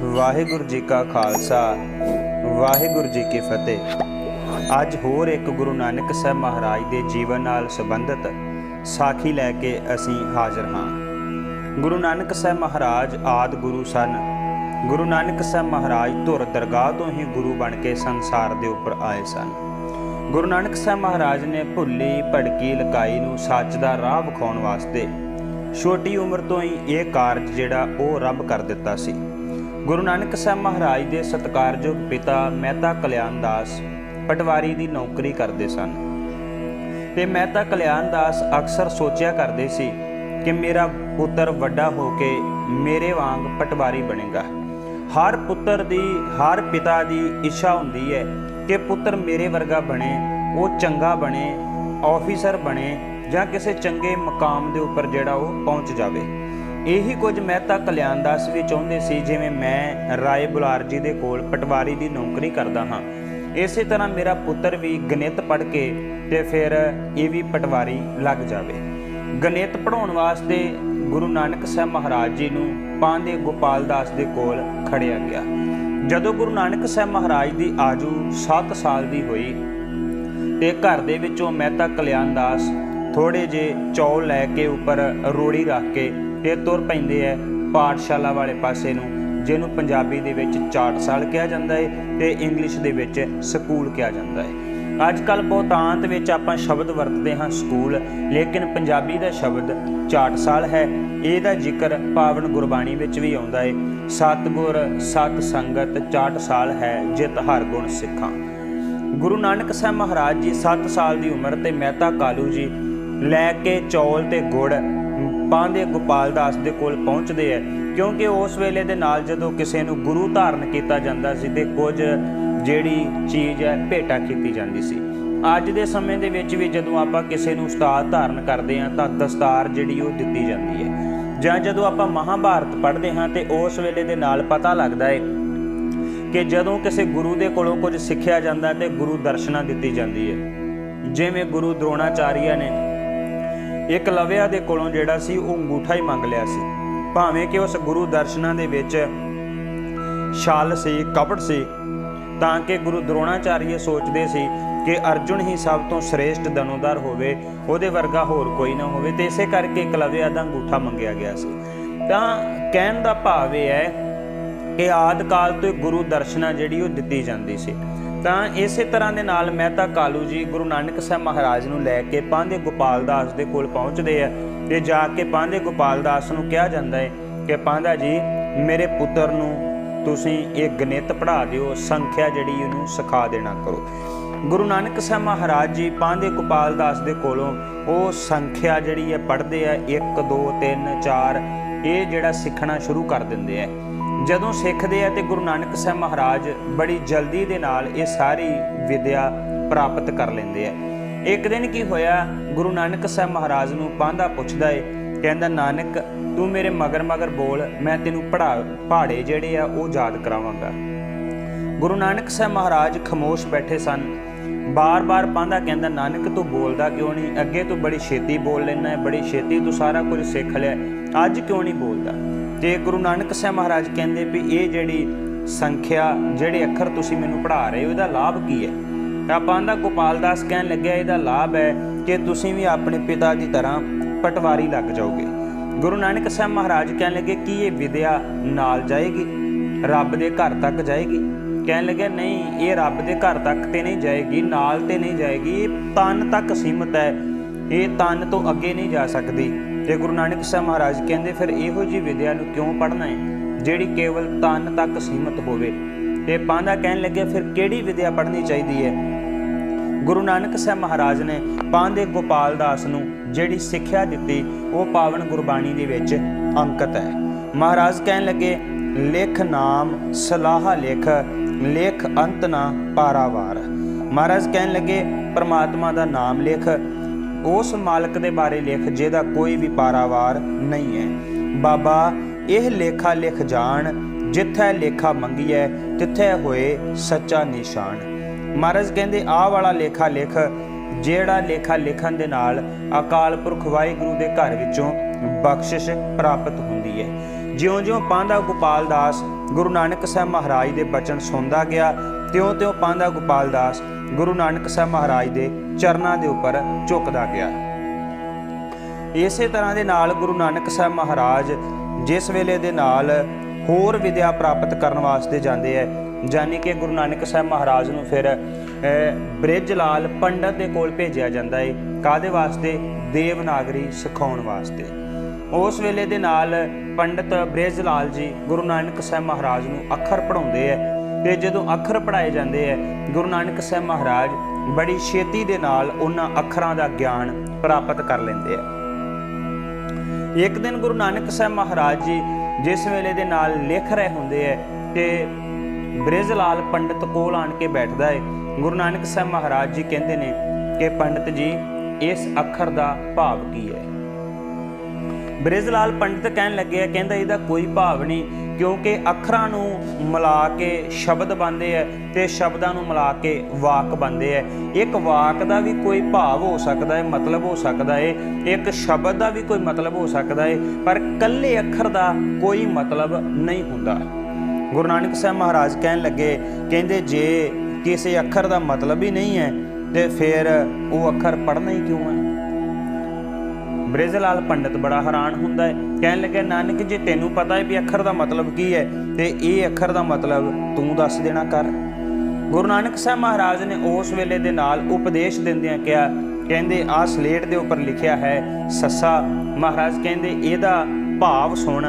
ਵਾਹਿਗੁਰੂ ਜੀ ਕਾ ਖਾਲਸਾ, ਵਾਹਿਗੁਰੂ ਜੀ ਕੀ ਫਤਿਹ। ਅੱਜ ਹੋਰ ਇੱਕ ਗੁਰੂ ਨਾਨਕ ਸਾਹਿਬ ਮਹਾਰਾਜ ਦੇ ਜੀਵਨ ਨਾਲ ਸੰਬੰਧਿਤ ਸਾਖੀ ਲੈ ਕੇ ਅਸੀਂ ਹਾਜ਼ਰ ਹਾਂ। ਗੁਰੂ ਨਾਨਕ ਸਾਹਿਬ ਮਹਾਰਾਜ ਆਦ ਗੁਰੂ ਸਨ। ਗੁਰੂ ਨਾਨਕ ਸਾਹਿਬ ਮਹਾਰਾਜ ਧੁਰ ਦਰਗਾਹ ਤੋਂ ਹੀ ਗੁਰੂ ਬਣ ਕੇ ਸੰਸਾਰ ਦੇ ਉੱਪਰ ਆਏ ਸਨ। ਗੁਰੂ ਨਾਨਕ ਸਾਹਿਬ ਮਹਾਰਾਜ ਨੇ ਭੁੱਲੀ ਭੜਕੀ ਲਕਾਈ ਨੂੰ ਸੱਚ ਦਾ ਰਾਹ ਵਿਖਾਉਣ ਵਾਸਤੇ ਛੋਟੀ ਉਮਰ ਤੋਂ ਹੀ ਇਹ ਕਾਰਜ ਜਿਹੜਾ ਉਹ ਰੱਬ ਕਰ ਦਿੱਤਾ ਸੀ। ਗੁਰੂ ਨਾਨਕ ਸਾਹਿਬ ਮਹਾਰਾਜ ਦੇ ਸਤਿਕਾਰਯੋਗ ਪਿਤਾ ਮਹਿਤਾ ਕਲਿਆਣ ਦਾਸ ਪਟਵਾਰੀ ਦੀ ਨੌਕਰੀ ਕਰਦੇ ਸਨ। ਤੇ ਮਹਿਤਾ ਕਲਿਆਣ ਦਾਸ ਅਕਸਰ ਸੋਚਿਆ ਕਰਦੇ ਸੀ ਕਿ ਮੇਰਾ ਪੁੱਤਰ ਵੱਡਾ ਹੋ ਕੇ ਮੇਰੇ ਵਾਂਗ ਪਟਵਾਰੀ ਬਣੇਗਾ। ਹਰ ਪੁੱਤਰ ਦੀ, ਹਰ ਪਿਤਾ ਦੀ ਇੱਛਾ ਹੁੰਦੀ ਹੈ ਕਿ ਪੁੱਤਰ ਮੇਰੇ ਵਰਗਾ ਬਣੇ, ਉਹ ਚੰਗਾ ਬਣੇ ਆਫੀਸਰ ਬਣੇ ਜਾਂ ਕਿਸੇ ਚੰਗੇ ਮਕਾਮ ਦੇ ਉੱਪਰ ਜਿਹੜਾ ਉਹ ਪਹੁੰਚ ਜਾਵੇ। ਇਹੀ ਕੁਝ ਮਹਿਤਾ ਕਲਿਆਣ ਦਾਸ ਵੀ ਚਾਹੁੰਦੇ ਸੀ ਜਿਵੇਂ ਮੈਂ ਰਾਏ ਬੁਲਾਰ ਜੀ ਦੇ ਕੋਲ ਪਟਵਾਰੀ ਦੀ ਨੌਕਰੀ ਕਰਦਾ ਹਾਂ। ਇਸੇ ਤਰ੍ਹਾਂ ਮੇਰਾ ਪੁੱਤਰ ਵੀ ਗਣਿਤ ਪੜ੍ਹ ਕੇ ਤੇ ਫਿਰ ਇਹ ਵੀ ਪਟਵਾਰੀ ਲੱਗ ਜਾਵੇ। ਗਣਿਤ ਪੜਾਉਣ ਵਾਸਤੇ ਗੁਰੂ ਨਾਨਕ ਸਾਹਿਬ ਮਹਾਰਾਜ ਜੀ ਨੂੰ ਪਾਂਦੇ ਗੋਪਾਲ ਦਾਸ ਦੇ ਕੋਲ ਖੜਿਆ ਗਿਆ। ਜਦੋਂ ਗੁਰੂ ਨਾਨਕ ਸਾਹਿਬ ਮਹਾਰਾਜ ਦੀ ਆਜੂ 7 ਸਾਲ ਦੀ ਹੋਈ ਤੇ ਘਰ ਦੇ ਵਿੱਚੋਂ ਮਹਿਤਾ ਕਲਿਆਣ ਦਾਸ ਥੋੜੇ ਜੇ ਚੌਲ ਲੈ ਕੇ ਉੱਪਰ ਰੋੜੀ ਰੱਖ ਕੇ ਤੇ ਤੁਰ ਪੈਂਦੇ ਐ ਪਾਠਸ਼ਾਲਾ ਵਾਲੇ ਪਾਸੇ ਨੂੰ, ਜਿਹਨੂੰ ਪੰਜਾਬੀ ਦੇ ਵਿੱਚ ਚਾਟਸਾਲ ਕਿਹਾ ਜਾਂਦਾ ਹੈ ਤੇ ਇੰਗਲਿਸ਼ ਦੇ ਵਿੱਚ ਸਕੂਲ ਕਿਹਾ ਜਾਂਦਾ ਹੈ ਅੱਜ ਕੱਲ ਬਹੁਤਾਂਤ ਵਿੱਚ ਆਪਾਂ ਸ਼ਬਦ ਵਰਤਦੇ ਹਾਂ ਸਕੂਲ, ਲੇਕਿਨ ਪੰਜਾਬੀ ਦਾ ਸ਼ਬਦ ਚਾਟਸਾਲ ਹੈ। ਇਹਦਾ ਜ਼ਿਕਰ ਪਾਵਨ ਗੁਰਬਾਣੀ ਵਿੱਚ ਵੀ ਆਉਂਦਾ ਹੈ ਸਤਗੁਰ, ਸਤ ਸੰਗਤ, ਚਾਟਸਾਲ ਹੈ, ਜਿਤ ਹਰ ਗੁਣ ਸਿੱਖਾਂ। ਗੁਰੂ ਨਾਨਕ ਸਾਹਿਬ ਮਹਾਰਾਜ ਜੀ 7 ਸਾਲ ਦੀ ਉਮਰ ਤੇ ਮਹਿਤਾ ਕਾਲੂ ਜੀ ਲੈ ਕੇ ਚੌਲ ਤੇ ਗੁੜ ਪਾਂਦੇ ਗੋਪਾਲ ਦਾਸ ਦੇ ਕੋਲ ਪਹੁੰਚਦੇ ਹੈ ਕਿਉਂਕਿ ਉਸ ਵੇਲੇ ਦੇ ਨਾਲ ਜਦੋਂ ਕਿਸੇ ਨੂੰ ਗੁਰੂ ਧਾਰਨ ਕੀਤਾ ਜਾਂਦਾ ਸੀ ਤੇ ਕੁਝ ਜਿਹੜੀ ਚੀਜ਼ ਹੈ, ਭੇਟਾ ਕੀਤੀ ਜਾਂਦੀ ਸੀ। ਅੱਜ ਦੇ ਸਮੇਂ ਦੇ ਵਿੱਚ ਵੀ ਜਦੋਂ ਆਪਾਂ ਕਿਸੇ ਨੂੰ ਉਸਤਾਦ ਧਾਰਨ ਕਰਦੇ ਹਾਂ, ਤਾਂ ਦਸਤਾਰ ਜਿਹੜੀ ਉਹ ਦਿੱਤੀ ਜਾਂਦੀ ਹੈ। ਜਾਂ ਜਦੋਂ ਆਪਾਂ ਮਹਾਭਾਰਤ ਪੜ੍ਹਦੇ ਹਾਂ ਤੇ ਉਸ ਵੇਲੇ ਦੇ ਨਾਲ ਪਤਾ ਲੱਗਦਾ ਹੈ ਕਿ ਜਦੋਂ ਕਿਸੇ ਗੁਰੂ ਦੇ ਕੋਲੋਂ ਕੁਝ ਸਿੱਖਿਆ ਜਾਂਦਾ ਤੇ ਗੁਰੂ ਦਰਸ਼ਨਾ ਦਿੱਤੀ ਜਾਂਦੀ ਹੈ। ਜਿਵੇਂ ਗੁਰੂ ਦ੍ਰੋਣਾਚਾਰੀਆ ਨੇ ਇੱਕ ਲਵਿਆ ਦੇ ਕੋਲੋਂ ਜਿਹੜਾ ਸੀ ਉਹ ਅੰਗੂਠਾ ਹੀ ਮੰਗ ਲਿਆ ਸੀ। ਭਾਵੇਂ ਕਿ ਉਸ ਗੁਰੂ ਦਰਸ਼ਨਾਂ ਦੇ ਵਿੱਚ ਛਲ ਸੀ, ਕਪਟ ਸੀ, ਤਾਂ ਕਿ ਗੁਰੂ ਦ੍ਰੋਣਾਚਾਰੀਆ ਸੋਚਦੇ ਸੀ ਕਿ ਅਰਜੁਨ ਹੀ ਸਭ ਤੋਂ ਸ੍ਰੇਸ਼ਟ ਦਨੋਦਰ ਹੋਵੇ, ਉਹਦੇ ਵਰਗਾ ਹੋਰ ਕੋਈ ਨਾ ਹੋਵੇ, ਤੇ ਇਸੇ ਕਰਕੇ ਇਕਲਵਿਆ ਦਾ ਅੰਗੂਠਾ ਮੰਗਿਆ ਗਿਆ ਸੀ। ਤਾਂ ਕਹਿਣ ਦਾ ਭਾਵ ਇਹ ਹੈ ਕਿ ਆਦਿ ਕਾਲ ਤੋਂ ਗੁਰੂ ਦਰਸ਼ਨਾ ਜਿਹੜੀ ਉਹ ਦਿੱਤੀ ਜਾਂਦੀ ਸੀ। ਤਾਂ ਇਸੇ ਤਰ੍ਹਾਂ ਦੇ ਨਾਲ ਮਹਿਤਾ ਕਾਲੂ ਜੀ ਗੁਰੂ ਨਾਨਕ ਸਾਹਿਬ ਮਹਾਰਾਜ ਨੂੰ ਲੈ ਕੇ ਪਾਂਦੇ ਗੋਪਾਲ ਦਾਸ ਦੇ ਕੋਲ ਪਹੁੰਚਦੇ ਆ ਤੇ ਜਾ ਕੇ ਪਾਂਦੇ ਗੋਪਾਲ ਦਾਸ ਨੂੰ ਕਿਹਾ ਜਾਂਦਾ ਹੈ ਕਿ ਪਾਂਦਾ ਜੀ, ਮੇਰੇ ਪੁੱਤਰ ਨੂੰ ਤੁਸੀਂ ਇਹ ਗਣਿਤ ਪੜ੍ਹਾ ਦਿਓ, ਸੰਖਿਆ ਜਿਹੜੀ ਉਹਨੂੰ ਸਿਖਾ ਦੇਣਾ ਕਰੋ। ਗੁਰੂ ਨਾਨਕ ਸਾਹਿਬ ਮਹਾਰਾਜ ਜੀ ਪਾਂਦੇ ਗੋਪਾਲ ਦਾਸ ਦੇ ਕੋਲੋਂ ਉਹ ਸੰਖਿਆ ਜਿਹੜੀ ਹੈ ਪੜ੍ਹਦੇ ਆ 1 2 3 4 ਇਹ ਜਿਹੜਾ ਸਿੱਖਣਾ ਸ਼ੁਰੂ ਕਰ ਦਿੰਦੇ ਆ। ਜਦੋਂ ਸਿੱਖਦੇ ਆ ਤੇ ਗੁਰੂ ਨਾਨਕ ਸਾਹਿਬ ਮਹਾਰਾਜ ਬੜੀ ਜਲਦੀ ਦੇ ਨਾਲ ਇਹ ਸਾਰੀ ਵਿਦਿਆ ਪ੍ਰਾਪਤ ਕਰ ਲੈਂਦੇ ਆ। ਇੱਕ ਦਿਨ ਕੀ ਹੋਇਆ, ਗੁਰੂ ਨਾਨਕ ਸਾਹਿਬ ਮਹਾਰਾਜ ਨੂੰ ਪਾਂਦਾ ਪੁੱਛਦਾ ਏ, ਕਹਿੰਦਾ, ਨਾਨਕ, ਤੂੰ ਮੇਰੇ ਮਗਰ ਮਗਰ ਬੋਲ, ਮੈਂ ਤੈਨੂੰ ਪੜਾ, ਪਹਾੜੇ ਜਿਹੜੇ ਆ ਉਹ ਯਾਦ ਕਰਾਵਾਂਗਾ। ਗੁਰੂ ਨਾਨਕ ਸਾਹਿਬ ਮਹਾਰਾਜ ਖਮੋਸ਼ ਬੈਠੇ ਸਨ। ਬਾਰ-ਬਾਰ ਪਾਂਦਾ ਕਹਿੰਦਾ, ਨਾਨਕ, ਤੂੰ ਬੋਲਦਾ ਕਿਉਂ ਨਹੀਂ? ਅੱਗੇ ਤੂੰ ਬੜੀ ਛੇਤੀ ਬੋਲ ਲੈਣਾ ਹੈ ਬੜੀ ਛੇਤੀ ਤੂੰ ਸਾਰਾ ਕੁਝ ਸਿੱਖ ਲਿਆ ਅੱਜ ਕਿਉਂ ਨਹੀਂ ਬੋਲਦਾ? ਤੇ ਗੁਰੂ ਨਾਨਕ ਸਾਹਿਬ ਮਹਾਰਾਜ ਕਹਿੰਦੇ ਵੀ ਇਹ ਜਿਹੜੀ ਸੰਖਿਆ, ਜਿਹੜੇ ਅੱਖਰ ਤੁਸੀਂ ਮੈਨੂੰ ਪੜ੍ਹਾ ਰਹੇ ਹੋ, ਇਹਦਾ ਲਾਭ ਕੀ ਹੈ? ਤਾਂ ਦਾ ਗੋਪਾਲ ਦਾਸ ਕਹਿਣ ਲੱਗਿਆ, ਇਹਦਾ ਲਾਭ ਹੈ ਕਿ ਤੁਸੀਂ ਵੀ ਆਪਣੇ ਪਿਤਾ ਦੀ ਤਰ੍ਹਾਂ ਪਟਵਾਰੀ ਲੱਗ ਜਾਓਗੇ। ਗੁਰੂ ਨਾਨਕ ਸਾਹਿਬ ਮਹਾਰਾਜ ਕਹਿਣ ਲੱਗੇ, ਕਿ ਇਹ ਵਿਦਿਆ ਨਾਲ ਜਾਏਗੀ? ਰੱਬ ਦੇ ਘਰ ਤੱਕ ਜਾਏਗੀ? ਕਹਿਣ ਲੱਗੇ, ਨਹੀਂ, ਇਹ ਰੱਬ ਦੇ ਘਰ ਤੱਕ ਤੇ ਨਹੀਂ ਜਾਏਗੀ, ਨਾਲ ਤੇ ਨਹੀਂ ਜਾਏਗੀ, ਇਹ ਤਨ ਤੱਕ ਸੀਮਤ ਹੈ। ਇਹ ਤਨ ਤੋਂ ਅੱਗੇ ਨਹੀਂ ਜਾ ਸਕਦੀ। ਤੇ ਗੁਰੂ ਨਾਨਕ ਸਾਹਿਬ ਮਹਾਰਾਜ ਕਹਿੰਦੇ, ਫਿਰ ਇਹੋ ਜੀ ਵਿਦਿਆ ਨੂੰ ਕਿਉਂ ਪੜ੍ਹਨਾ ਹੈ, ਜਿਹੜੀ ਕੇਵਲ ਤਨ ਤੱਕ ਸੀਮਤ ਹੋਵੇ? ਤੇ ਪਾਂਦਾ ਕਹਿਣ ਲੱਗੇ ਫਿਰ ਕਿਹੜੀ ਵਿਦਿਆ ਪੜ੍ਹਨੀ ਚਾਹੀਦੀ ਹੈ? ਗੁਰੂ ਨਾਨਕ ਸਾਹਿਬ ਮਹਾਰਾਜ ਨੇ ਪਾਂਦੇ ਗੋਪਾਲ ਦਾਸ ਨੂੰ ਜਿਹੜੀ ਸਿੱਖਿਆ ਦਿੱਤੀ, ਉਹ ਪਾਵਨ ਗੁਰਬਾਣੀ ਦੇ ਵਿੱਚ ਅੰਕਿਤ ਹੈ। ਮਹਾਰਾਜ ਕਹਿਣ ਲੱਗੇ, ਲਿਖ ਨਾਮ, ਸਲਾਹ ਲੇਖ ਲੇਖ ਅੰਤ ਨਾ ਪਾਰਾਵਾਰ। ਮਹਾਰਾਜ ਕਹਿਣ ਲੱਗੇ, ਪ੍ਰਮਾਤਮਾ ਦਾ ਨਾਮ ਲਿਖ ਉਸ ਮਾਲਕ ਦੇ ਬਾਰੇ ਲਿਖ ਜਿਹਦਾ ਕੋਈ ਵੀ ਪਾਰਾਵਾਰ ਨਹੀਂ ਹੈ। ਬਾਬਾ, ਇਹ ਲੇਖਾ ਲਿਖ ਜਾਣ, ਜਿੱਥੇ ਲੇਖਾ ਮੰਗੀਐ, ਤਿੱਥੇ ਹੋਏ ਸੱਚਾ ਨਿਸ਼ਾਨ। ਮਹਾਰਾਜ ਕਹਿੰਦੇ, ਆਹ ਵਾਲਾ ਲੇਖਾ ਲਿਖ, ਜਿਹੜਾ ਲੇਖਾ ਲਿਖਣ ਦੇ ਨਾਲ ਅਕਾਲ ਪੁਰਖ ਵਾਹਿਗੁਰੂ ਦੇ ਘਰ ਵਿੱਚੋਂ ਬਖਸ਼ਿਸ਼ ਪ੍ਰਾਪਤ ਹੁੰਦੀ ਹੈ। ਜਿਉਂ-ਜਿਉਂ ਪਾਂਦਾ ਗੋਪਾਲ ਦਾਸ ਗੁਰੂ ਨਾਨਕ ਸਾਹਿਬ ਮਹਾਰਾਜ ਦੇ ਬਚਨ ਸੁਣਦਾ ਗਿਆ, ਤਿਉਂ-ਤਿਉਂ ਪਾਂਦਾ ਗੋਪਾਲ ਦਾਸ ਗੁਰੂ ਨਾਨਕ ਸਾਹਿਬ ਮਹਾਰਾਜ ਦੇ ਚਰਨਾਂ ਦੇ ਉੱਪਰ ਝੁਕਦਾ ਗਿਆ। ਇਸੇ ਤਰ੍ਹਾਂ ਦੇ ਨਾਲ ਗੁਰੂ ਨਾਨਕ ਸਾਹਿਬ ਮਹਾਰਾਜ ਜਿਸ ਵੇਲੇ ਦੇ ਨਾਲ ਹੋਰ ਵਿਦਿਆ ਪ੍ਰਾਪਤ ਕਰਨ ਵਾਸਤੇ ਜਾਂਦੇ ਐ ਜਾਨੀ ਕਿ ਗੁਰੂ ਨਾਨਕ ਸਾਹਿਬ ਮਹਾਰਾਜ ਨੂੰ ਫਿਰ ਅਹ, ਬ੍ਰਿਜ ਲਾਲ ਪੰਡਤ ਦੇ ਕੋਲ ਭੇਜਿਆ ਜਾਂਦਾ ਹੈ ਕਾਦੇ ਵਾਸਤੇ? ਦੇਵਨਾਗਰੀ ਸਿਖਾਉਣ ਵਾਸਤੇ। ਉਸ ਵੇਲੇ ਦੇ ਨਾਲ ਪੰਡਤ ਬ੍ਰਿਜ ਲਾਲ ਜੀ ਗੁਰੂ ਨਾਨਕ ਸਾਹਿਬ ਮਹਾਰਾਜ ਨੂੰ ਅੱਖਰ ਪੜਾਉਂਦੇ ਐ ਤੇ ਜਦੋਂ ਅੱਖਰ ਪੜਾਏ ਜਾਂਦੇ ਐ, ਗੁਰੂ ਨਾਨਕ ਸਾਹਿਬ ਮਹਾਰਾਜ ਬੜੀ ਛੇਤੀ ਦੇ ਨਾਲ ਉਹਨਾਂ ਅੱਖਰਾਂ ਦਾ ਗਿਆਨ ਪ੍ਰਾਪਤ ਕਰ ਲੈਂਦੇ ਐ। ਇੱਕ ਦਿਨ ਗੁਰੂ ਨਾਨਕ ਸਾਹਿਬ ਮਹਾਰਾਜ ਜੀ ਜਿਸ ਵੇਲੇ ਦੇ ਨਾਲ ਲਿਖ ਰਹੇ ਹੁੰਦੇ ਐ ਤੇ ਬ੍ਰਿਜ ਲਾਲ ਪੰਡਤ ਕੋਲ ਆਣ ਕੇ ਬੈਠਦਾ ਹੈ ਗੁਰੂ ਨਾਨਕ ਸਾਹਿਬ ਮਹਾਰਾਜ ਜੀ ਕਹਿੰਦੇ ਨੇ ਕਿ ਪੰਡਤ ਜੀ, ਇਸ ਅੱਖਰ ਦਾ ਭਾਵ ਕੀ ਹੈ ਬ੍ਰਿਜ ਲਾਲ ਪੰਡਤ ਕਹਿਣ ਲੱਗੇ ਆ, ਕਹਿੰਦਾ ਇਹਦਾ ਕੋਈ ਭਾਵ ਨਹੀਂ ਕਿਉਂਕਿ ਅੱਖਰਾਂ ਨੂੰ ਮਿਲਾ ਕੇ ਸ਼ਬਦ ਬਣਦੇ ਐ ਤੇ ਸ਼ਬਦਾਂ ਨੂੰ ਮਿਲਾ ਕੇ ਵਾਕ ਬਣਦੇ ਐ ਇੱਕ ਵਾਕ ਦਾ ਵੀ ਕੋਈ ਭਾਵ ਹੋ ਸਕਦਾ ਹੈ, ਮਤਲਬ ਹੋ ਸਕਦਾ ਹੈ। ਇੱਕ ਸ਼ਬਦ ਦਾ ਵੀ ਕੋਈ ਮਤਲਬ ਹੋ ਸਕਦਾ ਹੈ, ਪਰ ਕੱਲੇ ਅੱਖਰ ਦਾ ਕੋਈ ਮਤਲਬ ਨਹੀਂ ਹੁੰਦਾ। ਗੁਰੂ ਨਾਨਕ ਸਾਹਿਬ ਮਹਾਰਾਜ ਕਹਿਣ ਲੱਗੇ, ਕਹਿੰਦੇ ਜੇ ਕਿਸੇ ਅੱਖਰ ਦਾ ਮਤਲਬ ਹੀ ਨਹੀਂ ਹੈ, ਤੇ ਫਿਰ ਉਹ ਅੱਖਰ ਪੜ੍ਹਨਾ ਹੀ ਕਿਉਂ ਹੈ? ਬ੍ਰਿਜ ਲਾਲ ਪੰਡਤ ਬੜਾ ਹੈਰਾਨ ਹੁੰਦਾ ਹੈ। ਕਹਿਣ ਲੱਗਾ, ਨਾਨਕ ਜੀ, ਤੈਨੂੰ ਪਤਾ ਹੈ ਵੀ ਅੱਖਰ ਦਾ ਮਤਲਬ ਕੀ ਹੈ? ਤੇ ਇਹ ਅੱਖਰ ਦਾ ਮਤਲਬ ਤੂੰ ਦੱਸ ਦੇਣਾ ਕਰ। ਗੁਰੂ ਨਾਨਕ ਸਾਹਿਬ ਮਹਾਰਾਜ ਨੇ ਉਸ ਵੇਲੇ ਦੇ ਨਾਲ ਉਪਦੇਸ਼ ਦਿੰਦਿਆਂ ਕਿਹਾ, ਕਹਿੰਦੇ ਆ ਸਲੇਟ ਦੇ ਉੱਪਰ ਲਿਖਿਆ ਹੈ, ਸੱਸਾ। ਮਹਾਰਾਜ ਕਹਿੰਦੇ, ਇਹਦਾ ਭਾਵ ਸੁਣ।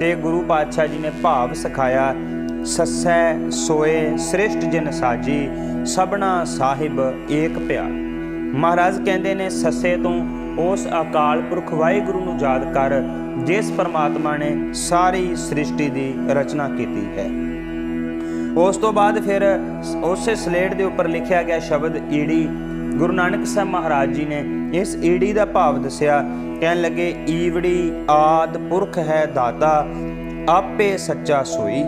ਤੇ ਗੁਰੂ ਪਾਤਸ਼ਾਹ ਜੀ ਨੇ ਭਾਵ ਸਿਖਾਇਆ, ਸੱਸੈ ਸੋਏ ਸ੍ਰਿਸ਼ਟ ਜਨ ਸਾਜੀ ਸਬਨਾ ਸਾਹਿਬ ਏਕ ਭਿਆ ਮਹਾਰਾਜ ਕਹਿੰਦੇ ਨੇ, ਸੱਸੇ ਤੋਂ ਉਸ ਅਕਾਲ ਪੁਰਖ ਵਾਹਿਗੁਰੂ ਨੂੰ ਯਾਦ ਕਰ, ਜਿਸ ਪਰਮਾਤਮਾ ਨੇ ਸਾਰੀ ਸ੍ਰਿਸ਼ਟੀ ਦੀ ਰਚਨਾ ਕੀਤੀ ਹੈ। ਉਸ ਤੋਂ ਬਾਅਦ ਫਿਰ ਉਸੇ ਸਲੇਟ ਦੇ ਉੱਪਰ ਲਿਖਿਆ ਗਿਆ ਸ਼ਬਦ ਈੜੀ। ਗੁਰੂ ਨਾਨਕ ਸਾਹਿਬ ਮਹਾਰਾਜ ਜੀ ਨੇ ਇਸ ਈੜੀ ਦਾ ਭਾਵ ਦੱਸਿਆ, ਕਹਿਣ ਲੱਗੇ, ਈਵੜੀ ਆਦ ਪੁਰਖ ਹੈ ਦਾਤਾ, ਆਪੇ ਸੱਚਾ ਸੋਈ।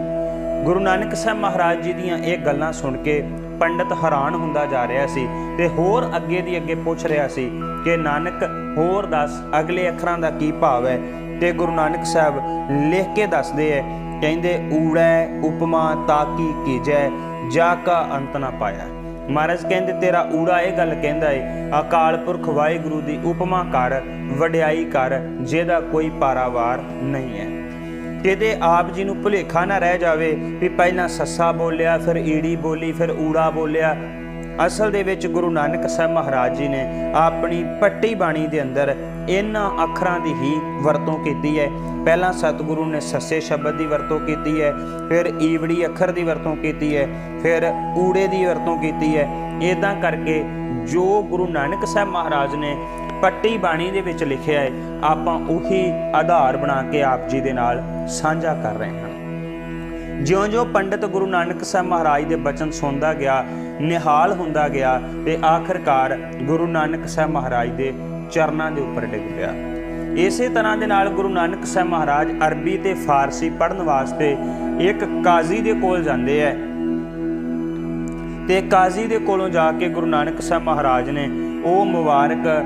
ਗੁਰੂ ਨਾਨਕ ਸਾਹਿਬ ਮਹਾਰਾਜ ਜੀ ਦੀਆਂ ਇਹ ਗੱਲਾਂ ਸੁਣ ਕੇ ਪੰਡਤ ਹੈਰਾਨ ਹੁੰਦਾ ਜਾ ਰਿਹਾ ਸੀ ਤੇ ਹੋਰ ਅੱਗੇ ਦੀ ਅੱਗੇ ਪੁੱਛ ਰਿਹਾ ਸੀ ਕਿ, ਨਾਨਕ ਹੋਰ ਦੱਸ, ਅਗਲੇ ਅੱਖਰਾਂ ਦਾ ਕੀ ਭਾਵ ਹੈ? ਤੇ ਗੁਰੂ ਨਾਨਕ ਸਾਹਿਬ ਲਿਖ ਕੇ ਦੱਸਦੇ ਐ, ਕਹਿੰਦੇ, ਊੜੈ ਉਪਮਾ ਤਾਕੀ ਕੀਜੈ, ਜਾ ਕਾ ਅੰਤ ਨਾ ਪਾਇਆ। ਮਹਾਰਾਜ ਕਹਿੰਦੇ, ਤੇਰਾ ਊੜਾ ਇਹ ਗੱਲ ਕਹਿੰਦਾ ਏ, ਅਕਾਲ ਪੁਰਖ ਵਾਹਿਗੁਰੂ ਦੀ ਉਪਮਾ ਕਰ, ਵਡਿਆਈ ਕਰ, ਜਿਹਦਾ ਕੋਈ ਪਾਰਾਵਾਰ ਨਹੀਂ ਹੈ ਕਿਤੇ ਆਪ ਜੀ ਨੂੰ ਭੁਲੇਖਾ ਨਾ ਰਹਿ ਜਾਵੇ ਵੀ ਪਹਿਲਾਂ ਸੱਸਾ ਬੋਲਿਆ, ਫਿਰ ਈੜੀ ਬੋਲੀ, ਫਿਰ ਊੜਾ ਬੋਲਿਆ ਅਸਲ ਦੇ ਵਿੱਚ ਗੁਰੂ ਨਾਨਕ ਸਾਹਿਬ ਮਹਾਰਾਜ ਜੀ ਨੇ ਆਪਣੀ ਪੱਟੀ ਬਾਣੀ ਦੇ ਅੰਦਰ ਇਹਨਾਂ ਅੱਖਰਾਂ ਦੀ ਹੀ ਵਰਤੋਂ ਕੀਤੀ ਹੈ। ਪਹਿਲਾਂ ਸਤਿਗੁਰੂ ਨੇ ਸੱਸੇ ਸ਼ਬਦ ਦੀ ਵਰਤੋਂ ਕੀਤੀ ਹੈ, ਫਿਰ ਈਵੜੀ ਅੱਖਰ ਦੀ ਵਰਤੋਂ ਕੀਤੀ ਹੈ, ਫਿਰ ਊੜੇ ਦੀ ਵਰਤੋਂ ਕੀਤੀ ਹੈ। ਇਦਾਂ ਕਰਕੇ ਜੋ ਗੁਰੂ ਨਾਨਕ ਸਾਹਿਬ ਮਹਾਰਾਜ ਨੇ ਪੱਟੀ ਬਾਣੀ ਦੇ ਵਿੱਚ ਲਿਖਿਆ ਹੈ, ਆਪਾਂ ਉਹੀ ਆਧਾਰ ਬਣਾ ਕੇ ਆਪ ਜੀ ਦੇ ਨਾਲ ਸਾਂਝਾ ਕਰ ਰਹੇ ਹਾਂ। ਜਿਉਂ-ਜਿਉਂ ਪੰਡਤ ਗੁਰੂ ਨਾਨਕ ਸਾਹਿਬ ਮਹਾਰਾਜ ਦੇ ਬਚਨ ਸੁਣਦਾ ਗਿਆ ਨਿਹਾਲ ਹੁੰਦਾ ਗਿਆ ਤੇ ਆਖਰਕਾਰ ਗੁਰੂ ਨਾਨਕ ਸਾਹਿਬ ਮਹਾਰਾਜ ਦੇ ਚਰਨਾਂ ਦੇ ਉੱਪਰ ਡਿੱਗ ਪਿਆ। ਇਸੇ ਤਰ੍ਹਾਂ ਦੇ ਨਾਲ ਗੁਰੂ ਨਾਨਕ ਸਾਹਿਬ ਮਹਾਰਾਜ ਅਰਬੀ ਤੇ ਫਾਰਸੀ ਪੜ੍ਹਨ ਵਾਸਤੇ ਇੱਕ ਕਾਜ਼ੀ ਦੇ ਕੋਲ ਜਾਂਦੇ ਐ। ਤੇ ਕਾਜ਼ੀ ਦੇ ਕੋਲੋਂ ਜਾ ਕੇ ਗੁਰੂ ਨਾਨਕ ਸਾਹਿਬ ਮਹਾਰਾਜ ਨੇ ਉਹ ਮੁਬਾਰਕ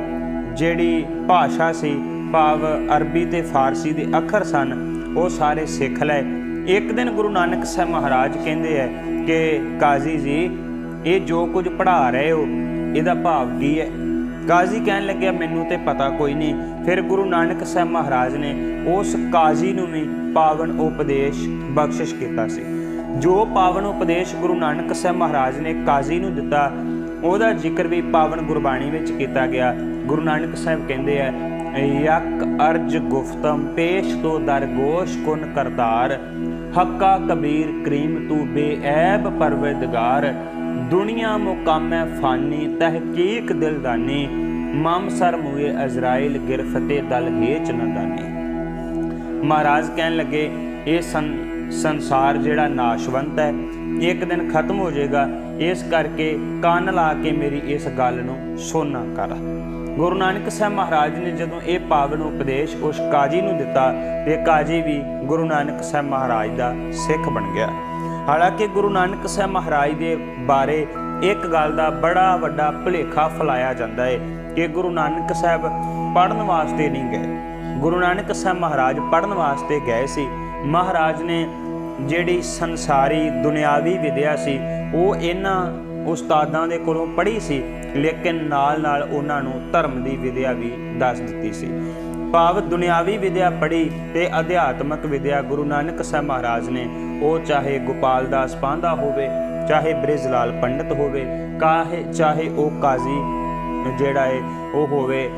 ਜਿਹੜੀ ਭਾਸ਼ਾ ਸੀ, ਭਾਵ ਅਰਬੀ ਤੇ ਫਾਰਸੀ ਦੇ ਅੱਖਰ ਸਨ, ਉਹ ਸਾਰੇ ਸਿੱਖ ਲਏ। ਇੱਕ ਦਿਨ ਗੁਰੂ ਨਾਨਕ ਸਾਹਿਬ ਮਹਾਰਾਜ ਕਹਿੰਦੇ ਐ ਕਿ ਕਾਜ਼ੀ ਜੀ ਇਹ ਜੋ ਕੁਝ ਪੜ੍ਹਾ ਰਹੇ ਹੋ, ਇਹਦਾ ਭਾਵ ਕੀ ਹੈ? ਕਾਜ਼ੀ ਕਹਿਣ ਲੱਗਿਆ, ਮੈਨੂੰ ਤੇ ਪਤਾ ਕੋਈ ਨਹੀਂ। ਫਿਰ ਗੁਰੂ ਨਾਨਕ ਸਾਹਿਬ ਮਹਾਰਾਜ ਨੇ ਉਸ ਕਾਜ਼ੀ ਨੂੰ ਵੀ ਪਾਵਨ ਉਪਦੇਸ਼ ਬਖਸ਼ਿਸ਼ ਕੀਤਾ ਸੀ। ਜੋ ਪਾਵਨ ਉਪਦੇਸ਼ ਗੁਰੂ ਨਾਨਕ ਸਾਹਿਬ ਮਹਾਰਾਜ ਨੇ ਕਾਜ਼ੀ ਨੂੰ ਦਿੱਤਾ, ਉਹਦਾ ਜ਼ਿਕਰ ਵੀ ਪਾਵਨ ਗੁਰਬਾਣੀ ਵਿੱਚ ਕੀਤਾ ਗਿਆ। ਗੁਰੂ ਨਾਨਕ ਸਾਹਿਬ ਕਹਿੰਦੇ ਆ, ਯਕ ਅਰਜ ਗੁਫਤਮ, ਪੇਸ਼ ਤੋ ਦਰਗੋਸ਼ ਕੁਨ ਕਰਤਾਰ। ਹੱਕਾ ਕਬੀਰ ਕਰੀਮ ਤੂ ਬੇਐਬ ਪਰਵਰਦਗਾਰ ਦੁਨੀਆ ਮੁਕਾਮੈ ਫਾਨੀ, ਤਹਕੀਕ ਦਿਲਦਾਨੀ, ਮਮ ਸਰ ਮੂਏ ਅਜ਼ਰਾਈਲ ਗਿਰਫਤੇ ਦਲ ਹੇਚ ਨਦਾਨੀ ਮਹਾਰਾਜ ਕਹਿਣ ਲੱਗੇ, ਇਹ ਸੰਸਾਰ ਜਿਹੜਾ ਨਾਸ਼ਵੰਤ ਹੈ, ਇੱਕ ਦਿਨ ਖਤਮ ਹੋ ਜਾਏਗਾ, ਇਸ ਕਰਕੇ ਕੰਨ ਲਾ ਕੇ ਮੇਰੀ ਇਸ ਗੱਲ ਨੂੰ ਸੋਨਾ ਕਰ। ਗੁਰੂ ਨਾਨਕ ਸਾਹਿਬ ਮਹਾਰਾਜ ਨੇ ਜਦੋਂ ਇਹ ਪਾਵਨ ਉਪਦੇਸ਼ ਉਸ ਕਾਜੀ ਨੂੰ ਦਿੱਤਾ, ਤੇ ਕਾਜੀ ਵੀ ਗੁਰੂ ਨਾਨਕ ਸਾਹਿਬ ਮਹਾਰਾਜ ਦਾ ਸਿੱਖ ਬਣ ਗਿਆ। ਹਾਲਾਂਕਿ ਗੁਰੂ ਨਾਨਕ ਸਾਹਿਬ ਮਹਾਰਾਜ ਦੇ ਬਾਰੇ ਇੱਕ ਗੱਲ ਦਾ ਬੜਾ ਵੱਡਾ ਭੁਲੇਖਾ ਫੈਲਾਇਆ ਜਾਂਦਾ ਹੈ ਕਿ ਗੁਰੂ ਨਾਨਕ ਸਾਹਿਬ ਪੜਨ ਵਾਸਤੇ ਨਹੀਂ ਗਏ। ਗੁਰੂ ਨਾਨਕ ਸਾਹਿਬ ਮਹਾਰਾਜ ਪੜਨ ਵਾਸਤੇ ਗਏ ਸੀ। ਮਹਾਰਾਜ ਨੇ ਜਿਹੜੀ ਸੰਸਾਰੀ ਦੁਨਿਆਵੀ ਵਿਦਿਆ ਸੀ, ਉਹ ਇਹਨਾਂ ਉਸਤਾਦਾਂ ਦੇ ਕੋਲੋਂ ਪੜ੍ਹੀ ਸੀ, ਲੇਕਿਨ ਨਾਲ-ਨਾਲ ਉਹਨਾਂ ਨੂੰ ਧਰਮ ਦੀ ਵਿਦਿਆ ਵੀ ਦੱਸ ਦਿੱਤੀ ਸੀ। ਭਾਵ ਦੁਨਿਆਵੀ ਵਿਦਿਆ ਪੜ੍ਹੀ ਤੇ ਅਧਿਆਤਮਕ ਵਿਦਿਆ ਗੁਰੂ ਨਾਨਕ ਸਾਹਿਬ ਮਹਾਰਾਜ ਨੇ, ਉਹ ਚਾਹੇ ਗੋਪਾਲ ਦਾਸ ਪਾਂਧਾ ਹੋਵੇ, ਚਾਹੇ ਬ੍ਰਿਜ ਲਾਲ ਪੰਡਤ ਹੋਵੇ, ਕਾਹੇ, ਚਾਹੇ ਉਹ ਕਾਜ਼ੀ ਜਿਹੜਾ ਹੈ ਉਹ ਹੋਵੇ,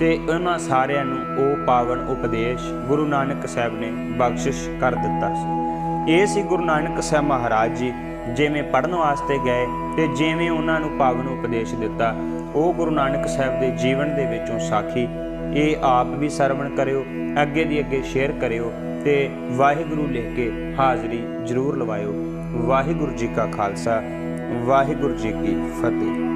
ਤੇ ਉਹਨਾਂ ਸਾਰਿਆਂ ਨੂੰ ਉਹ ਪਾਵਨ ਉਪਦੇਸ਼ ਗੁਰੂ ਨਾਨਕ ਸਾਹਿਬ ਨੇ ਬਖਸ਼ਿਸ਼ ਕਰ ਦਿੱਤਾ ਸੀ। ਇਹ ਸੀ ਗੁਰੂ ਨਾਨਕ ਸਾਹਿਬ ਮਹਾਰਾਜ ਜੀ, ਜਿਵੇਂ ਪੜਨ ਵਾਸਤੇ ਗਏ ਤੇ ਜਿਵੇਂ ਉਹਨਾਂ ਨੂੰ ਪਾਵਨ ਉਪਦੇਸ਼ ਦਿੱਤਾ, ਉਹ ਗੁਰੂ ਨਾਨਕ ਸਾਹਿਬ ਦੇ ਜੀਵਨ ਦੇ ਵਿੱਚੋਂ ਸਾਖੀ ਇਹ ਆਪ ਵੀ ਸਰਵਣ ਕਰਿਓ, ਅੱਗੇ ਦੀ ਅੱਗੇ ਸ਼ੇਅਰ ਕਰਿਓ ਤੇ ਵਾਹਿਗੁਰੂ ਲਿਖ ਕੇ ਹਾਜ਼ਰੀ ਜ਼ਰੂਰ ਲਵਾਇਓ। ਵਾਹਿਗੁਰੂ ਜੀ ਕਾ ਖਾਲਸਾ, ਵਾਹਿਗੁਰੂ ਜੀ ਕੀ ਫਤਿਹ।